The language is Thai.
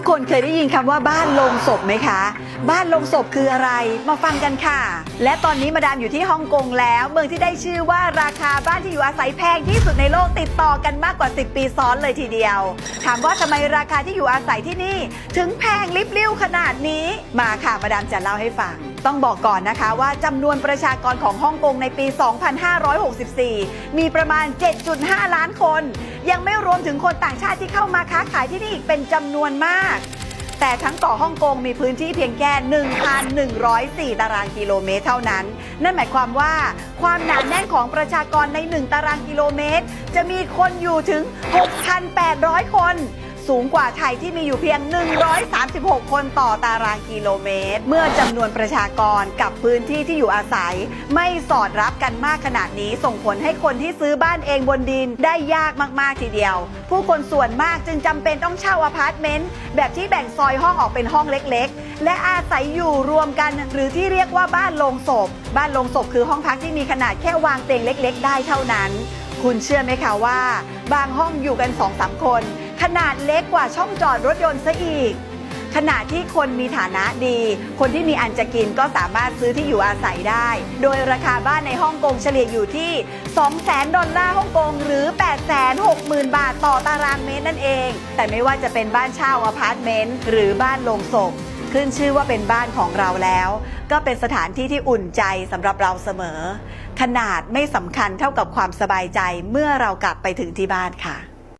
กคนเคยได้ยินคำว่าบ้านลงศพไหมคะ บ้านลงศพคืออะไร มาฟังกันค่ะ และตอนนี้มาดามอยู่ที่ฮ่องกงแล้ว เมืองที่ได้ชื่อว่าราคาบ้านที่อยู่อาศัยแพงที่สุดในโลกติดต่อกันมากกว่า 10 ปีซ้อนเลยทีเดียว ถามว่าทำไมราคาที่อยู่อาศัยที่นี่ ถึงแพงลิบลิ่วขนาดนี้ มาค่ะมาดามจะเล่าให้ฟัง ต้องบอกก่อนนะคะว่าจำนวนประชากรของฮ่องกงในปี 2564 มีประมาณ 7.5 ล้านคน ยังไม่รวมถึงคนต่างชาติที่เข้ามาค้าขายที่นี่อีกเป็นจำนวนมาก แต่ทั้งเกาะฮ่องกงมีพื้นที่เพียงแค่ 1,104 ตารางกิโลเมตรเท่านั้น นั่นหมายความว่าความหนาแน่นของประชากรใน 1 ตารางกิโลเมตร จะมีคนอยู่ถึง 6,800 คน สูงกว่าไทยที่มีอยู่เพียง 136 คนต่อตารางกิโลเมตร เมื่อจำนวนประชากรกับพื้นที่ที่อยู่อาศัย ไม่สอดรับกันมากขนาดนี้ ส่งผลให้คนที่ซื้อบ้านเองบนดินได้ยากมากๆทีเดียว ผู้คนส่วนมากจึงจำเป็นต้องเช่าอพาร์ตเมนต์แบบที่แบ่งซอยห้องออกเป็นห้องเล็กๆ และอาศัยอยู่รวมกัน หรือที่เรียกว่าบ้านโลงศพ บ้านโลงศพคือห้องพักที่มีขนาดแค่วางเตียงเล็ก ๆ ได้เท่านั้น คุณเชื่อไหมคะว่า บางห้องอยู่กัน2องสามคน ขนาดเล็กกว่าช่องจอดรถยนต์ซะอีก ขณะที่คนมีฐานะดี คนที่มีอันจะกินก็สามารถซื้อที่อยู่อาศัยได้ โดยราคาบ้านในฮ่องกงเฉลี่ยอยู่ที่ 200,000 ดอลลาร์ฮ่องกงหรือ 860,000 บาทต่อตารางเมตรนั่นเอง แต่ไม่ว่าจะเป็นบ้านเช่าอพาร์ตเมนต์หรือบ้านลงศพขึ้นชื่อว่าเป็นบ้านของเราแล้ว ก็เป็นสถานที่ที่อุ่นใจสำหรับเราเสมอ ขนาดไม่สำคัญเท่ากับความสบายใจเมื่อเรากลับไปถึงที่บ้านค่ะ